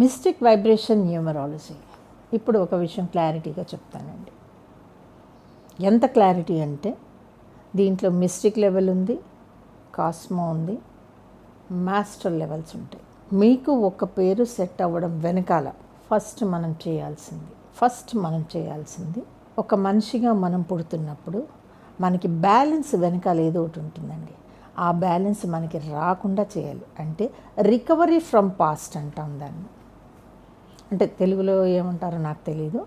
Mystic vibration numerology. ఇప్పుడు ఒక విషయం క్లారిటీగా చెప్తానండి. ఎంత క్లారిటీ అంటే దీంట్లో మిస్టిక్ లెవెల్ ఉంది కాస్మో ఉంది మాస్టర్ లెవెల్స్ ఉంటాయి. మీకు ఒక పేరు సెట్ అవ్వడం వెనకాల ఫస్ట్ మనం చేయాల్సింది ఫస్ట్ మనం చేయాల్సింది ఒక మనిషిగా మనం పుడుతున్నప్పుడు మనకి బ్యాలెన్స్ వెనకాల ఏదో ఒకటి ఉంటుందండి. ఆ బ్యాలెన్స్ మనకి రాకుండా చేయాలి. అంటే రికవరీ ఫ్రమ్ పాస్ట్ అంటాం దాన్ని. అంటే తెలుగులో ఏమంటారో నాకు తెలియదు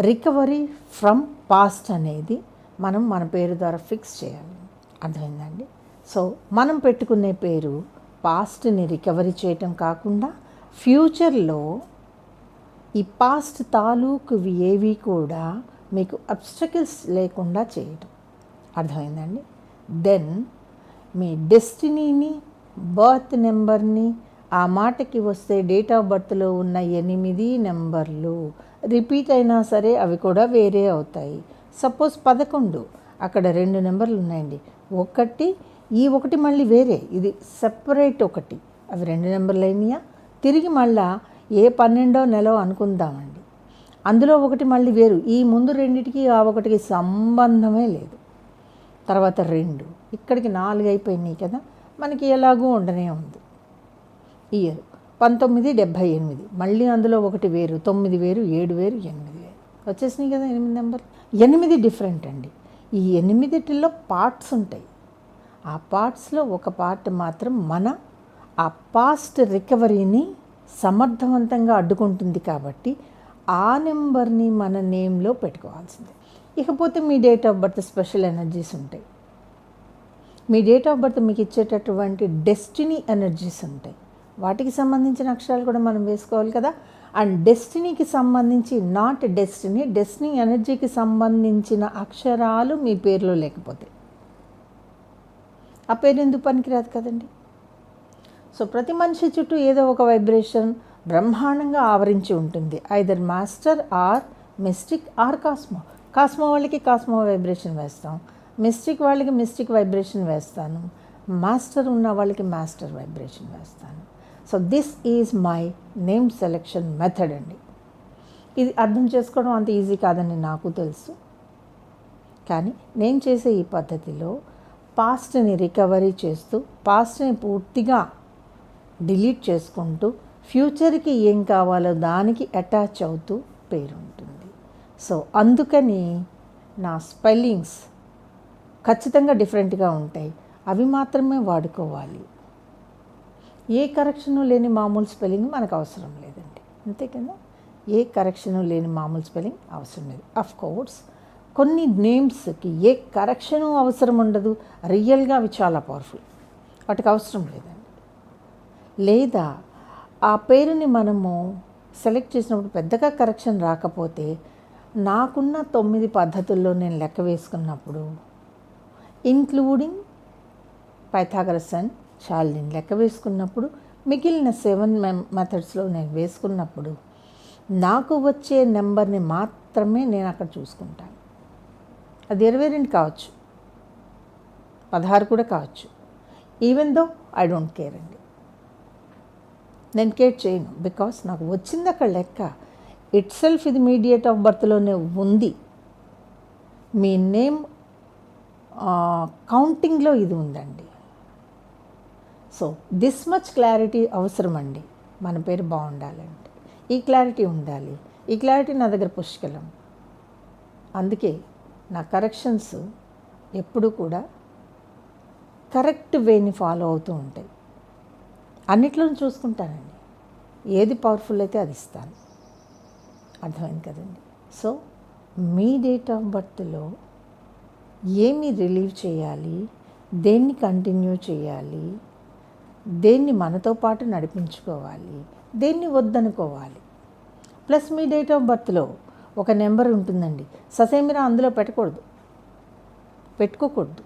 రికవరీ ఫ్రమ్ పాస్ట్ అనేది మనం మన పేరు ద్వారా ఫిక్స్ చేయాలి. అర్థమైందండి? సో మనం పెట్టుకునే పేరు పాస్ట్ని రికవరీ చేయటం కాకుండా ఫ్యూచర్లో ఈ పాస్ట్ తాలూకు ఏవి కూడా మీకు అబ్స్టకిల్స్ లేకుండా చేయటం. అర్థమైందండి? దెన్ మీ డెస్టినీని బర్త్ నెంబర్ని ఆ మాటకి వస్తే డేట్ ఆఫ్ బర్త్లో ఉన్న ఎనిమిది నెంబర్లు. రిపీట్ అయినా సరే అవి కూడా వేరే అవుతాయి. సపోజ్ పదకొండు అక్కడ రెండు నెంబర్లు ఉన్నాయండి. ఒకటి ఈ ఒకటి మళ్ళీ వేరే. ఇది సెపరేట్ ఒకటి. అవి రెండు నెంబర్లు అయినాయా? తిరిగి మళ్ళా ఏ పన్నెండో నెలో అనుకుందామండి. అందులో ఒకటి మళ్ళీ వేరు. ఈ ముందు రెండిటికి ఆ ఒకటికి సంబంధమే లేదు. తర్వాత రెండు. ఇక్కడికి నాలుగు అయిపోయినాయి కదా. మనకి ఎలాగూ ఉండనే ఉంది. ఇయర్ పంతొమ్మిది డెబ్భై ఎనిమిది. మళ్ళీ అందులో ఒకటి వేరు తొమ్మిది వేరు ఏడు వేరు ఎనిమిది వేరు. వచ్చేసినాయి కదా ఎనిమిది నెంబర్ ఎనిమిది డిఫరెంట్ అండి. ఈ ఎనిమిదిటిలో పార్ట్స్ ఉంటాయి. ఆ పార్ట్స్లో ఒక పార్ట్ మాత్రం మన ఆ పాస్ట్ రికవరీని సమర్థవంతంగా అడ్డుకుంటుంది కాబట్టి ఆ నెంబర్ని మన నేమ్లో పెట్టుకోవాల్సిందే. ఇకపోతే మీ date of birth special energies ఉంటాయి. మీ డేట్ ఆఫ్ బర్త్ మీకు ఇచ్చేటటువంటి డెస్టినీ ఎనర్జీస్ ఉంటాయి. వాటికి సంబంధించిన అక్షరాలు కూడా మనం వేసుకోవాలి కదా. అండ్ డెస్టినీకి సంబంధించి నాట్ డెస్టినీ డెస్టినీ ఎనర్జీకి సంబంధించిన అక్షరాలు మీ పేరులో లేకపోతే. ఆ పేరు ఎందుకు పనికిరాదు కదండి? సో ప్రతి మనిషి చుట్టూ ఏదో ఒక వైబ్రేషన్ బ్రహ్మాండంగా ఆవరించి ఉంటుంది. Either master or mystic or cosmo cosmo వాళ్ళకి కాస్మో వైబ్రేషన్ వేస్తాం. మిస్టిక్ వాళ్ళకి మిస్టిక్ వైబ్రేషన్ వేస్తాను. మాస్టర్ ఉన్న వాళ్ళకి మాస్టర్ వైబ్రేషన్ వేస్తాను. So this is my name selection method అండి. ఇది అర్థం చేసుకోవడం అంత ఈజీ కాదని నాకు తెలుసు. కానీ నేను చేసే ఈ పద్ధతిలో పాస్ట్ని రికవరీ చేస్తూ పాస్ట్ని పూర్తిగా డిలీట్ చేసుకుంటూ ఫ్యూచర్కి ఏం కావాలో దానికి అటాచ్ అవుతూ పేరు ఉంటుంది. సో అందుకని నా స్పెల్లింగ్స్ ఖచ్చితంగా డిఫరెంట్గా ఉంటాయి. అవి మాత్రమే వాడుకోవాలి. ఏ కరెక్షను లేని మామూలు స్పెల్లింగ్ మనకు అవసరం లేదండి. అంతే కదా? ఏ కరెక్షను లేని మామూలు స్పెల్లింగ్ అవసరం లేదు. అఫ్ కోర్స్ కొన్ని నేమ్స్కి ఏ కరెక్షను అవసరం ఉండదు. రియల్గా అవి చాలా పవర్ఫుల్ వాటికి అవసరం లేదండి. లేదా ఆ పేరుని మనము సెలెక్ట్ చేసినప్పుడు పెద్దగా కరెక్షన్ రాకపోతే నాకున్న తొమ్మిది పద్ధతుల్లో నేను లెక్క వేసుకున్నప్పుడు ఇంక్లూడింగ్ పైథాగరస్ అండ్ షాల్ని లెక్క వేసుకున్నప్పుడు మిగిలిన సెవెన్ మెథడ్స్లో నేను వేసుకున్నప్పుడు నాకు వచ్చే నెంబర్ని మాత్రమే నేను అక్కడ చూసుకుంటాను. అది ఇరవై రెండు కావచ్చు. పదహారు కూడా కావచ్చు. Even though I don't care అండి. నేను కేర్ చేయను. బికాస్ నాకు వచ్చింది అక్కడ లెక్క. ఇట్ సెల్ఫ్ ఇది మీడియేట్ ఆఫ్ బర్త్లోనే ఉంది. మీ నేమ్ కౌంటింగ్లో ఇది ఉందండి. సో దిస్ మచ్ క్లారిటీ అవసరం అండి మన పేరు బాగుండాలంటే. ఈ క్లారిటీ ఉండాలి. ఈ క్లారిటీ నా దగ్గర పుష్కలం. అందుకే నా కరెక్షన్స్ ఎప్పుడూ కూడా కరెక్ట్ వేని ఫాలో అవుతూ ఉంటాయి. అన్నిట్లో చూసుకుంటానండి. ఏది పవర్ఫుల్ అయితే అది ఇస్తాను. అర్థమైంది కదండి. సో మీ డేట్ ఆఫ్ బర్త్లో ఏమి రిలీవ్ చేయాలి? దేన్ని కంటిన్యూ చేయాలి? దేన్ని మనతో పాటు నడిపించుకోవాలి దేన్ని వద్దనుకోవాలి. ప్లస్ మీ డేట్ ఆఫ్ బర్త్లో ఒక నెంబర్ ఉంటుందండి. ససేమిరా అందులో పెట్టకూడదు. పెట్టుకోకూడదు.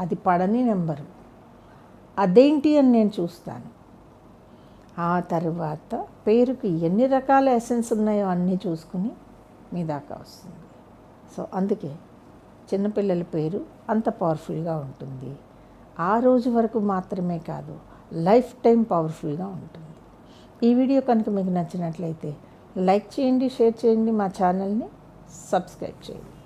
అది పడని నెంబరు. అదేంటి అని నేను చూస్తాను. ఆ తర్వాత పేరుకి ఎన్ని రకాల ఎసెన్స్ ఉన్నాయో అన్నీ చూసుకుని మీ దాకా వస్తుంది. సో అందుకే చిన్నపిల్లల పేరు అంత పవర్ఫుల్గా ఉంటుంది. ఆ రోజు వరకు మాత్రమే కాదు లైఫ్ టైం పవర్ఫుల్గా ఉంటుంది. ఈ వీడియో కనుక మీకు నచ్చినట్లయితే లైక్ చేయండి షేర్ చేయండి మా ఛానల్ని సబ్స్క్రైబ్ చేయండి.